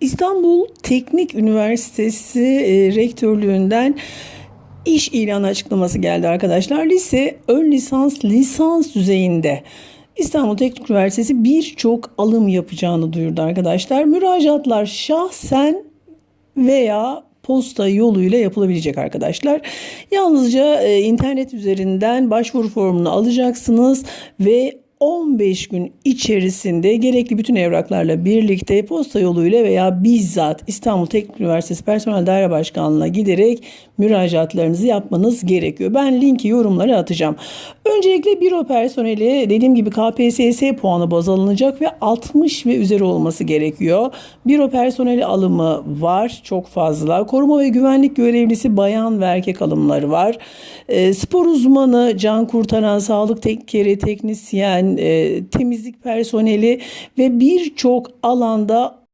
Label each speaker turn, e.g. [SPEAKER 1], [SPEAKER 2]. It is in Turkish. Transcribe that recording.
[SPEAKER 1] İstanbul Teknik Üniversitesi e, rektörlüğünden iş ilanı açıklaması geldi arkadaşlar. Lise, ön lisans, lisans düzeyinde İstanbul Teknik Üniversitesi birçok alım yapacağını duyurdu arkadaşlar. Müracaatlar şahsen veya posta yoluyla yapılabilecek arkadaşlar. Yalnızca e, internet üzerinden başvuru formunu alacaksınız ve 15 gün içerisinde gerekli bütün evraklarla birlikte posta yoluyla veya bizzat İstanbul Teknik Üniversitesi Personel Daire Başkanlığı'na giderek müracaatlarınızı yapmanız gerekiyor. Ben linki yorumlara atacağım. Öncelikle büro personeli dediğim gibi KPSS puanı baz alınacak ve 60 ve üzeri olması gerekiyor. Büro personeli alımı var çok fazla. Koruma ve güvenlik görevlisi bayan ve erkek alımları var. E, spor uzmanı, can kurtaran, sağlık teknikeri, teknisyen, temizlik personeli ve birçok alanda